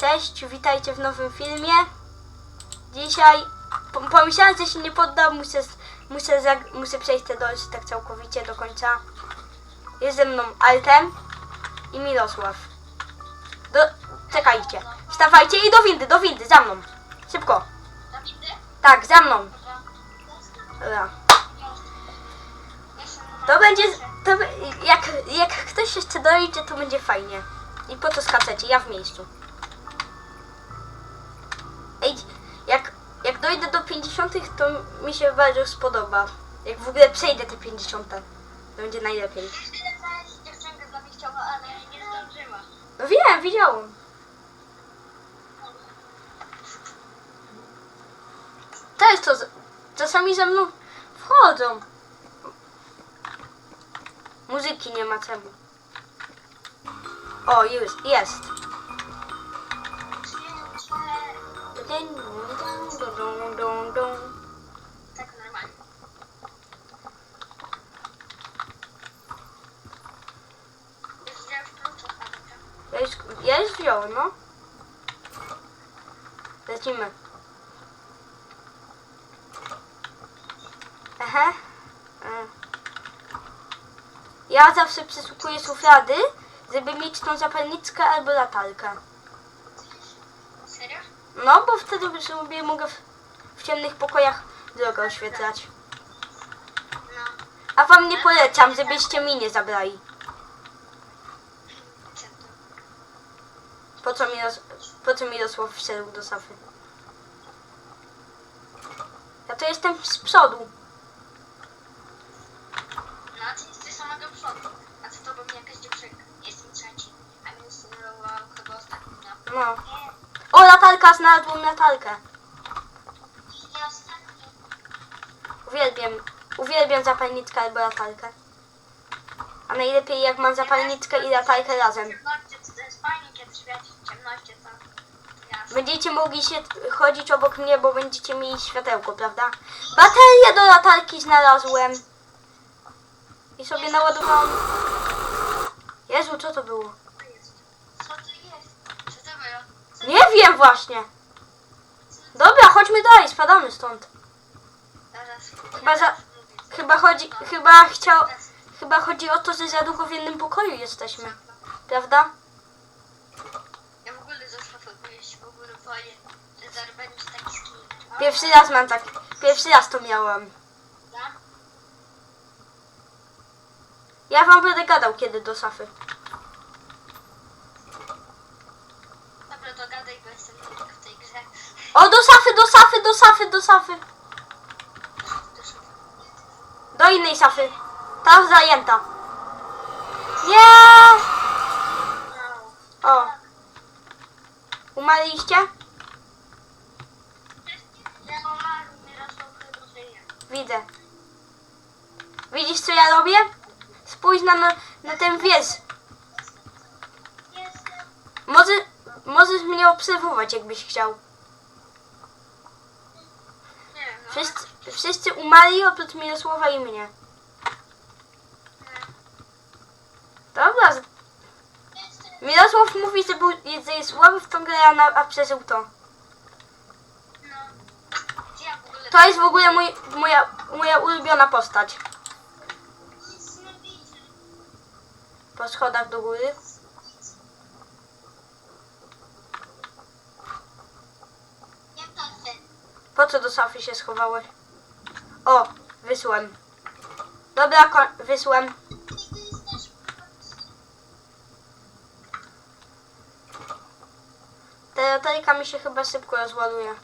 Cześć, witajcie w nowym filmie. Dzisiaj po- pomyślałem, że się nie poddam, muszę, muszę, muszę przejść te dorsy tak całkowicie do końca. Jest ze mną Altem i Mirosław. Do, czekajcie, wstawajcie i do windy, do windy, za mną. Szybko. Tak, za mną. Dobra. To będzie, to, jak, jak ktoś jeszcze dojdzie, to będzie fajnie. I po co skaczecie? Ja w miejscu. Dojdę do 50, to mi się bardzo spodoba. Jak w ogóle przejdę te 50, to będzie najlepiej. Tyle znaleźć dziewczynkę dla mnie chciała, ale nie zdążyła. No wiem, widziałem. To jest to, czasami ze mną wchodzą. Muzyki nie ma czemu. O, już, jest. Tak normalnie. Już wziąłem klucz od Adamka. Ja już, ja już wziąłem, no. Lecimy. Aha. Ja zawsze przesłuchuję szuflady, żeby mieć tą zapalniczkę albo latarkę. No, bo wtedy sobie mogę w, w ciemnych pokojach drogę oświetlać. A wam nie polecam, żebyście mi nie zabrali. Co to? Po co mi, roz, po co Mirosław wszedł do safy? Ja to jestem z przodu. No, ty jesteś samego przodu. A jakaś dziewczynka. Jestem trzeci. A chyba ostatni, no. O, latarkę. nie ostatni. Uwielbiam, uwielbiam zapalniczkę albo latarkę. A najlepiej jak mam zapalniczkę i latarkę razem. Będziecie mogli się chodzić obok mnie, bo będziecie mieli światełko, prawda? Baterię do latarki znalazłem. I sobie naładowałam. Jezu, co to było? Co to jest? Co to jest? Co to było? Co Nie wiem właśnie. Dobra, chodźmy dalej, spadamy stąd. Zaraz. Chyba za- Chyba chodzi, chyba chciał, chyba chodzi o to, że za długo w jednym pokoju jesteśmy, prawda? Ja w ogóle zaszafuję się w ogóle boję, że zaraz będzie taki skin. Pierwszy raz mam tak, pierwszy raz to miałam. Ja wam będę gadał kiedy do szafy. Dobra, to gadaj, bo O, do szafy, do szafy, do szafy, do szafy. Do innej szafy. Ta zajęta. Nie! O. Umarliście? Widzę. Widzisz co ja robię? Spójrz na, na, ten wież. Jestem. Może, możesz mnie obserwować jakbyś chciał. Nie no. Wszyscy, wszyscy umarli oprócz Mirosława i mnie. Dobra. z- Mirosław mówi, że, był, że jest słaby w tą grę, a, na, a przeżył to. No. Gdzie ja w ogóle... To jest w ogóle mój, moja, moja ulubiona postać. Nic nie widzę. Po schodach do góry. Ja patrzę. Po co do szafy się schowałeś? O, wysłem. Dobra, ko- wysłem. Ta latarka mi się chyba szybko rozładuje.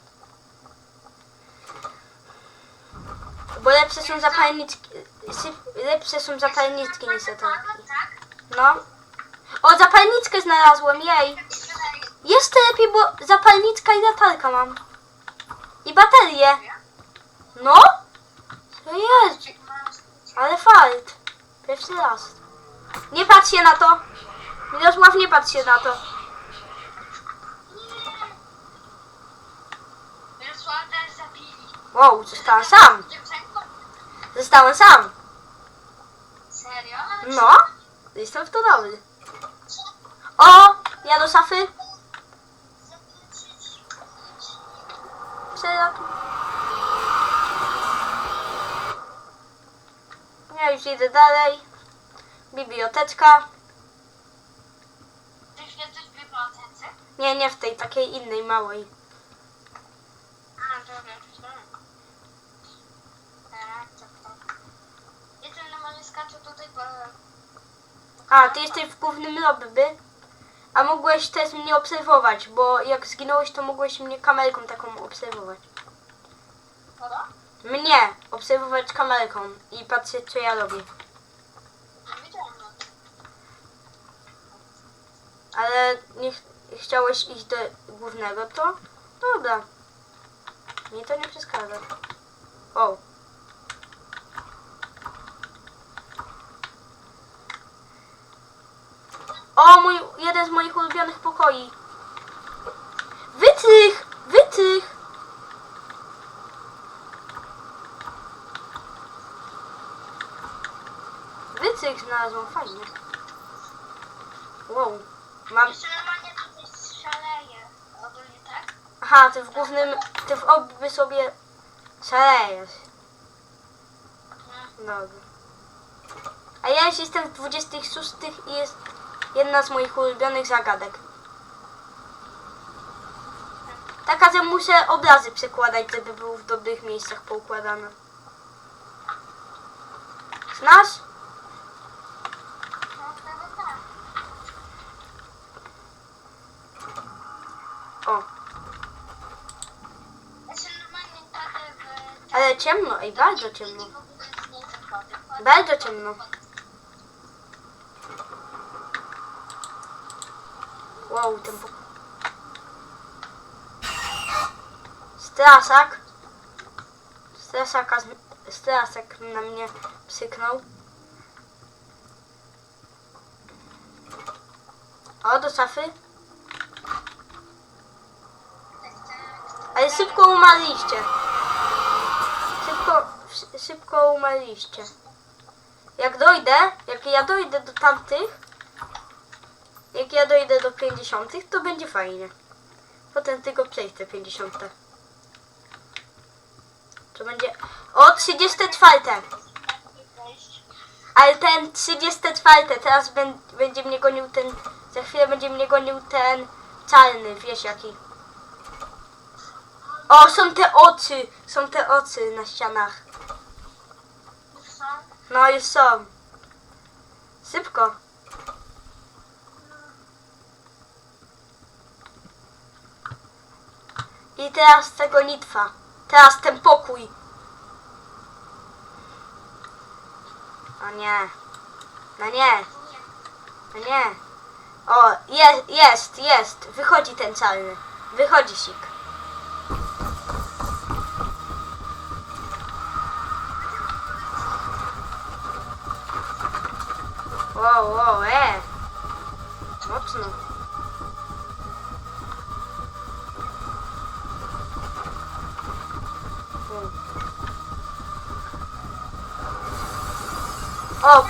Bo lepsze są zapalniczki. Lepsze są zapalniczki niż latarki. No. O, zapalniczkę znalazłem, jej. Jeszcze lepiej, bo zapalniczka i latarka mam. I baterię. No? Co jest? Ale fart. Pierwszy raz. Nie patrz się na to. Mirosław, nie patrz się na to. Wow, zostałem sam. Zostałem sam. Serio? No. Jestem w to dobry. O, ja do szafy. jeszcze. Ja już idę dalej. Biblioteczka. Ty jesteś w bibliotece? Nie, nie w tej takiej innej małej. A, tak. na mnie skacze tutaj. A, ty jesteś w głównym lobby. A mogłeś też mnie obserwować, bo jak zginąłeś, to mogłeś mnie kamerką taką obserwować. Kogo? Mnie obserwować kamerką i patrzeć, co ja robię. Nie wiedziałem. Ale nie ch- chciałeś iść do głównego, to dobra. Mi to nie przeszkadza. O. O, mój, jeden z moich ulubionych pokoi. Wytrych! Wytrych! Wytrych znalazłam, fajnie. Wow. Mam, Jeszcze normalnie tutaj szaleje. Ogólnie tak? Aha, ty w głównym, ty w oby sobie szalejesz. No. Dobra. A ja już jestem w 26 i jest jedna z moich ulubionych zagadek. Taka, że muszę obrazy przekładać, żeby były w dobrych miejscach poukładane. Znasz? Tak. O, tak ale ciemno, ej, bardzo ciemno. Bardzo ciemno. Wow, ten pok- Strasak. Strasaka, z- strasak na mnie psyknął. O, do szafy. Ale szybko umarliście. Szybko, szy- szybko umarliście. Jak dojdę, jak ja dojdę do tamtych, jak ja dojdę do 50, to będzie fajnie. Potem tylko przejść te 50. To będzie... O, 34! Ale ten 34, teraz będzie mnie gonił ten... Za chwilę będzie mnie gonił ten czarny, wiesz jaki. O, są te oczy! Są te oczy na ścianach. Są? No już są. Szybko. I teraz tego nitwa. Teraz ten pokój. O nie. No nie. No nie. O, jest, jest, jest. Wychodzi ten czarny. Wychodzi sik. Wow, wow, e. Mocno.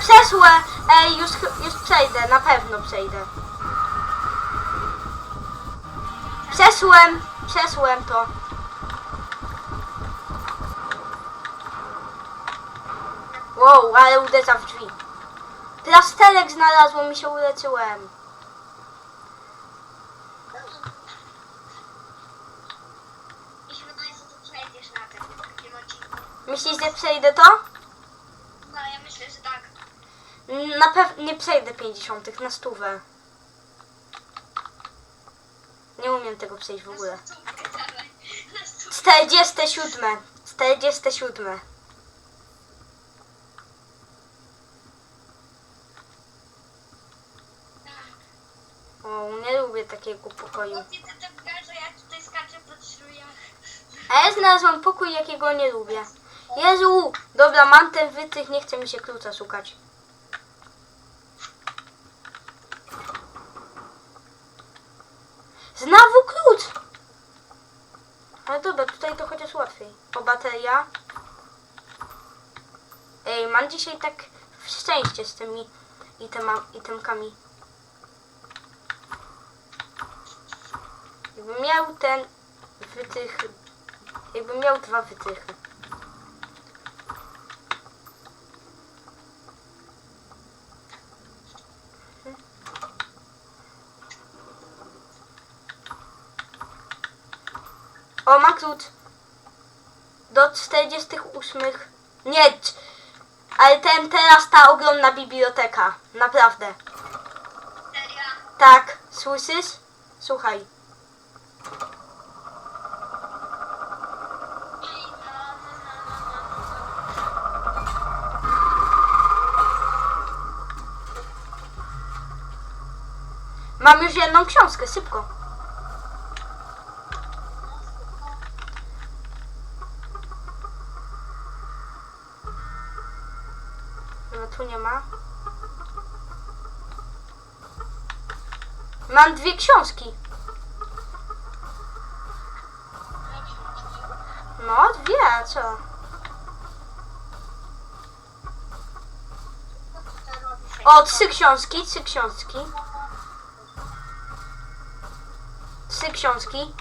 Przeszłe! Ej, już, już przejdę, na pewno przejdę. Przeszłem, przeszłem to. Wow, ale uderza w drzwi. Się uleczyłem. Mi się odcinku. Myślisz, że przejdę to? No, ja myślę, że tak. Na pewno nie przejdę 50 na stówę. Nie umiem tego przejść w ogóle. Na stówkę, dawaj. Na stówkę. 47. 47. O, nie lubię takiego pokoju. A ja znalazłam pokój, jakiego nie lubię. Jezu! Dobra, mam ten wytrych, nie chce mi się klucza szukać. dzisiaj tak w szczęście z tymi itema, itemkami. Jakbym miał ten wytych, jakbym miał dwa wytychy. O, Maxud! Do 48. Nie! Ale ten teraz ta ogromna biblioteka. Naprawdę. Serio? Tak, słyszysz? Słuchaj. Mam już jedną książkę, szybko. Mam dwie książki. No, dwie, a co? O, trzy książki, trzy książki. Trzy książki.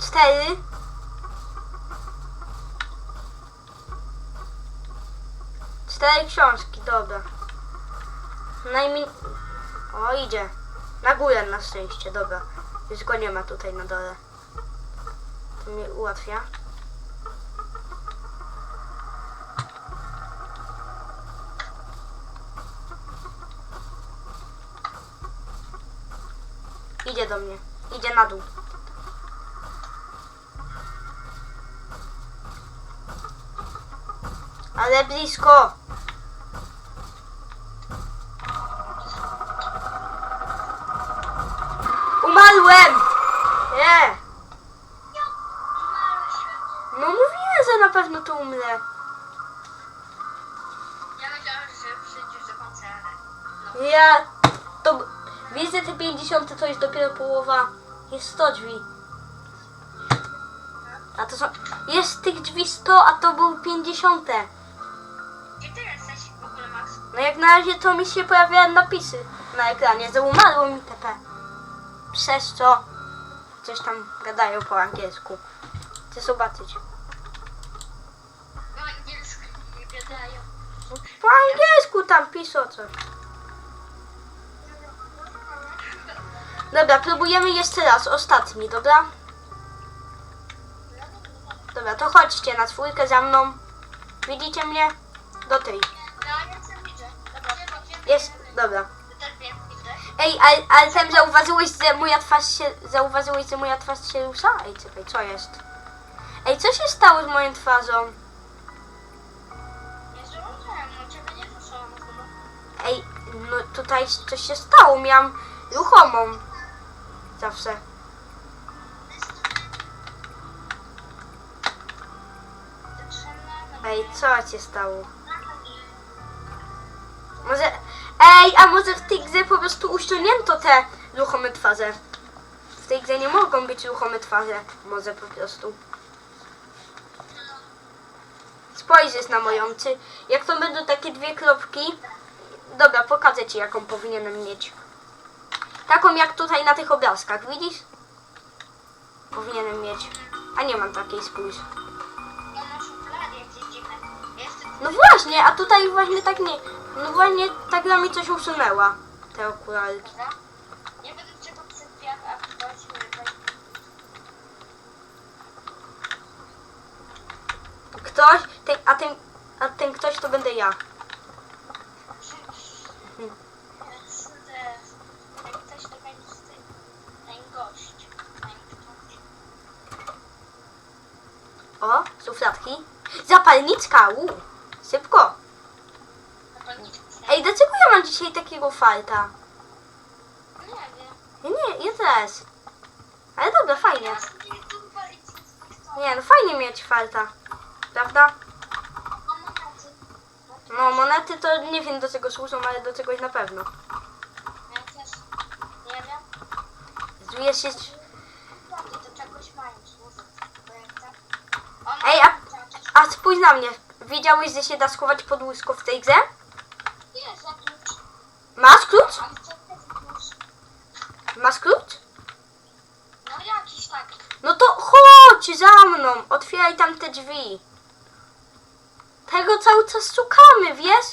Cztery. Cztery książki, dobra. Najmniej... O, idzie. Na górę na szczęście, dobra. Już go nie ma tutaj na dole. To mi ułatwia. Idzie do mnie. Idzie na dół. Ale blisko. Jest 100 drzwi. A to są. Jest tych drzwi 100, a to był 50. Gdzie ty jesteś w ogóle, Max? No jak na razie to mi się pojawiają napisy na ekranie, że umarło mi TP. Przez co coś tam gadają po angielsku. Chcę zobaczyć. Po angielsku nie gadają. Po angielsku tam piszą coś. Dobra, próbujemy jeszcze raz, ostatni, dobra? Dobra, to chodźcie na czwórkę za mną. Widzicie mnie? Do tej. Jest, dobra. Ej, ale, ale tam zauważyłeś, że moja twarz się, zauważyłeś, że moja twarz się rusza? Ej, czekaj, co jest? Ej, co się stało z moją twarzą? Ej, no tutaj coś się stało, miałam ruchomą. Zawsze. Ej, co się stało? Może... Ej, a może w tej grze po prostu uściągnięto te ruchome twarze? W tej grze nie mogą być ruchome twarze. Może po prostu. Spojrzysz na moją, czy jak to będą takie dwie kropki... Dobra, pokażę ci jaką powinienem mieć. Taką jak tutaj na tych obrazkach, widzisz? Powinienem mieć. A nie mam takiej, spójrz. No właśnie, a tutaj właśnie tak nie. No właśnie tak dla mnie coś usunęła. Te okularki. A Ktoś, ten, a ten, a ten ktoś to będę ja. Jak ktoś to będzie z tym, ten gość. Ten ktoś. O, szufladki. Zapalniczka, u. Szybko. Ej, dlaczego ja mam dzisiaj takiego falta? Nie wiem. Ja nie, ja też. Ale dobra, fajnie. Nie, no fajnie mieć falta. Prawda? No, monety to nie wiem do czego służą, ale do czegoś na pewno. Ja też nie wiem. Tu jest jeszcze... Prawda, do czegoś mają służyć. Bo jak tak... Ona Ej, a- chciała coś- A spójrz na mnie. Widziałeś, że się da schować pod łóżko w tej grze? Jest za klucz. Masz klucz? A co to za klucz? Masz klucz? No jakiś taki. No to chodź za mną. Otwieraj tam te drzwi. Tego cały czas szukamy, wiesz?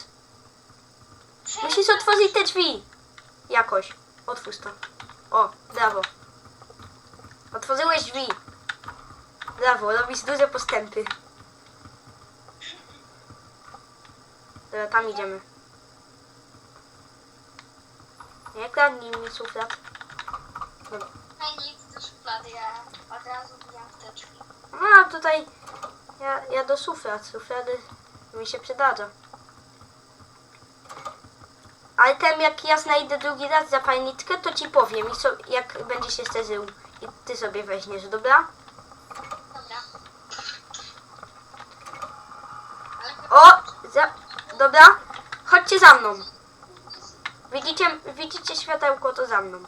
Musisz otworzyć te drzwi. Jakoś. Otwórz to. O, brawo. Otworzyłeś drzwi. Brawo, robisz duże postępy. Dobra, tam idziemy. Nie kradnij mi szuflad. Dobra. No nic do szuflady, ja od razu wbijam w te drzwi. A, tutaj ja, ja do szuflad. Szuflady mi się przydadzą. Ale tem jak ja znajdę drugi raz zapalniczkę, to ci powiem i so, jak będzie się sterzył. I ty sobie weźmiesz? Dobra. Ale O! Za, dobra, chodźcie za mną. Widzicie, widzicie światełko, to za mną.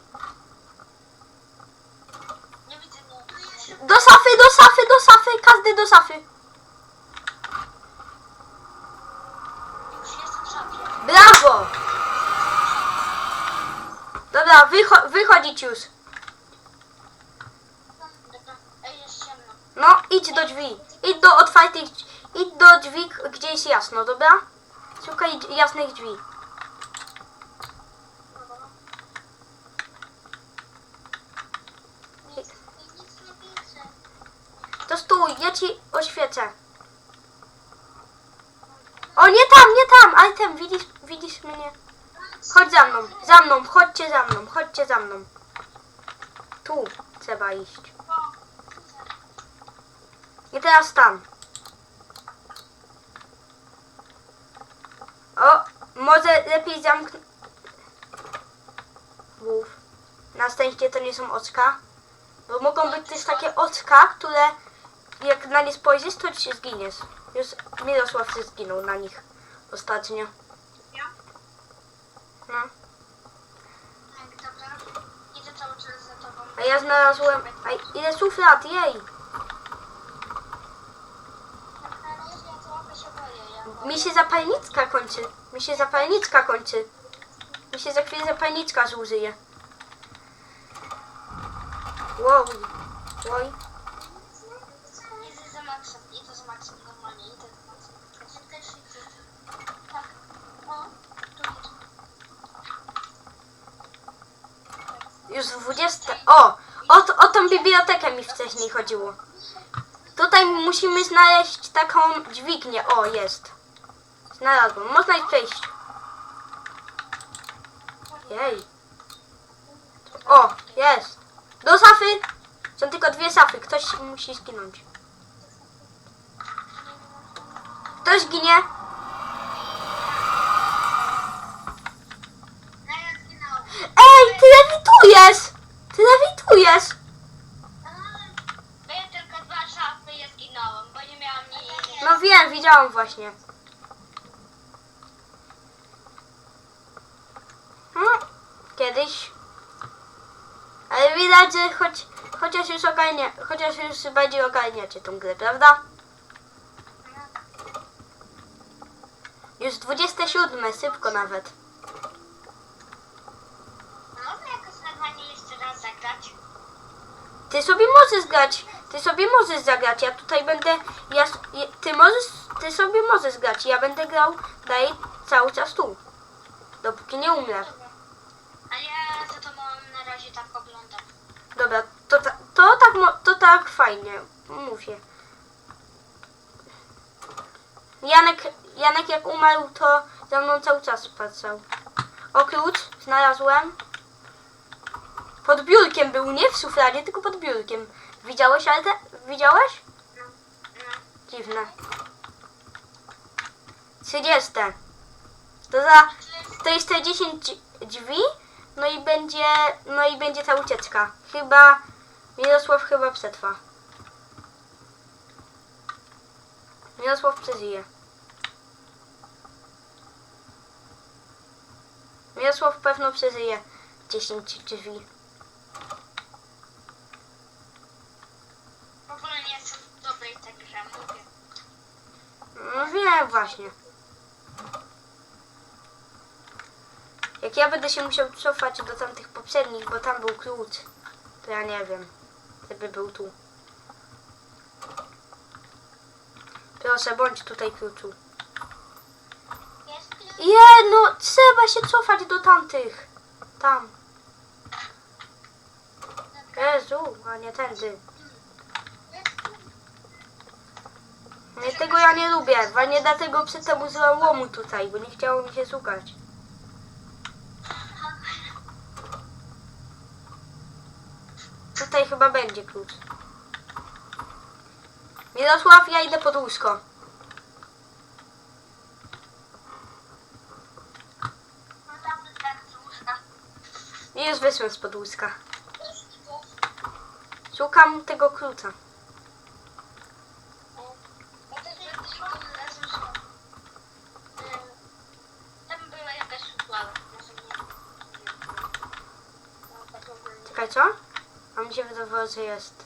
nie widzę nic. Do safy, do safy, do safy, każdy do safy. Brawo! Dobra, wycho wychodzić już. No, idź do drzwi. Idź do otwartych, idź do drzwi, gdzie jest jasno, dobra? Szukaj jasnych drzwi. Nic, nic nie widzę. To stój, ja ci oświecę. O, nie tam, nie tam, tam, widzisz, widzisz mnie? Chodź za mną, za mną, chodźcie za mną, chodźcie za mną. Tu trzeba iść. I teraz tam. O, może lepiej zamknąć. Na szczęście to nie są oczka. Bo mogą być też takie oczka, które jak na nie spojrzysz, to ci się zginiesz. Już Mirosław się zginął na nich ostatnio. Ja? No. Tak, dobra. Idę cały czas za tobą. A ja znalazłem... A ile szuflad, jej! Ale ja trochę się boję. Ja Mi się zapalnicka kończy. Mi się zapalnicka kończy. Mi się za chwilę zapalnicka zużyje. Wow. Wow. Idę za Maxem, idę za Maxem normalnie, idę za Maxem. Ja też idę. Tak. O, tu idę. Już 20. O! O, o tą bibliotekę mi wcześniej chodziło. Tutaj musimy znaleźć taką dźwignię. O, jest. Znalazłem. Można ich przejść. Jej. O, jest. Do safy. Są tylko dwie safy. Ktoś musi zginąć. Ktoś ginie. Ej, ty lewitujesz! Ty lewitujesz! Ja tylko dwa i ja zginąłem, bo nie miałam. No wiem, widziałam właśnie. Hmm, kiedyś. Ale widać, że choć, chociaż już ogarnia, chociaż już bardziej ogarniacie tą grę, prawda? Już 27, szybko nawet. Można jakoś normalnie jeszcze raz zagrać? Ty sobie możesz grać, ty sobie możesz zagrać, ja tutaj będę, ja, ty możesz, ty sobie możesz grać, ja będę grał dalej cały czas tu. Dopóki nie umrę. A ja za tobą na razie tak oglądam. Dobra, to, ta- to, tak, to tak fajnie, mówię. Janek, Janek jak umarł, to za mną cały czas patrzał. O, klucz znalazłem. Pod biurkiem był, nie w szufladzie, tylko pod biurkiem. Widziałeś, ale widziałeś? No. Dziwne. 30. To za, to jest te 10 drzwi, no i będzie, no i będzie ta ucieczka. Chyba, Mirosław chyba przetrwa. Mirosław przeżyje. Mirosław pewno przeżyje 10 drzwi. W ogóle nie jestem w dobrej tej grze, mówię. No wiem właśnie. Jak ja będę się musiał cofać do tamtych poprzednich, bo tam był klucz, to ja nie wiem, żeby był tu. Proszę, bądź tutaj kluczu. Je, no trzeba się cofać do tamtych. Tam. Jezu, a nie tędy. Nie, tego ja nie lubię. Właśnie dlatego przy temu złamu tutaj, bo nie chciało mi się szukać. Tutaj chyba będzie klucz. Mirosław, ja idę pod łóżko. No tam tak z łóżka. I już wyszłem spod łóżka. Szukam tego klucza. Czekaj, co? A mi się wydawało, że jest.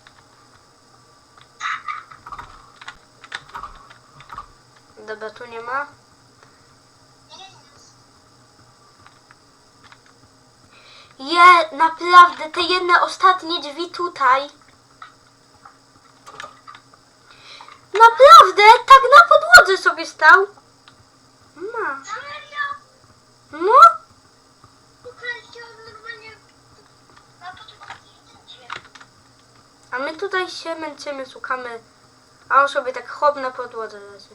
Dobra, tu nie ma. Nie, nie, nie. Je, naprawdę, te jedne ostatnie drzwi tutaj. Naprawdę, tak na podłodze sobie stał. Ma. No, a my tutaj się męczymy, szukamy. A on sobie tak hop na podłodze leży.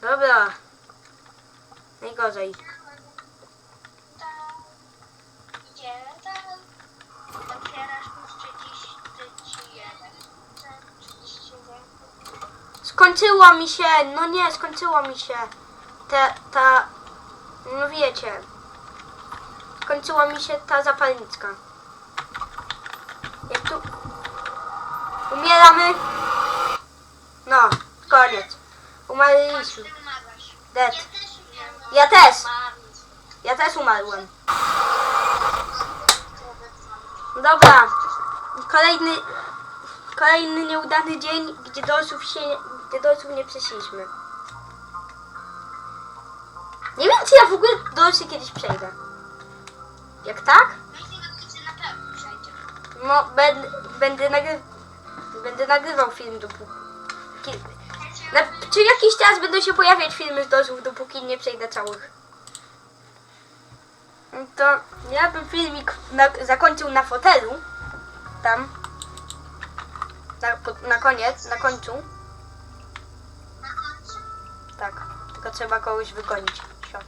Dobra. Najgorzej. Skończyła mi się, no nie, skończyła mi się. Ta, ta, no wiecie. Skończyła mi się ta zapalniczka. Jak tu... Umieramy. No, koniec. Umarliśmy. Dead. Ja też. Ja też umarłem. Dobra. Kolejny, kolejny nieudany dzień, gdzie do osób się, gdzie do osób nie przeszliśmy. Nie wiem, czy ja w ogóle do osób kiedyś przejdę. Jak tak? No, będę, będę, nagry, będę nagrywał film dopóki... Na, czy jakiś czas będą się pojawiać filmy z dozów, dopóki nie przejdę całych. No To ja bym filmik na, zakończył na fotelu. Tam. Na, na koniec, na końcu. Tak. Tylko trzeba kogoś wygonić. Sio.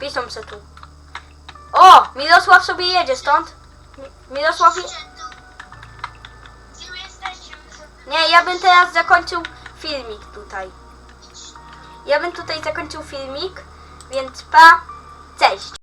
Piszą se tu. O! Mirosław sobie jedzie stąd. Mi- Mirosław... Je... Nie, ja bym teraz zakończył filmik tutaj. Ja bym tutaj zakończył filmik, więc pa, cześć.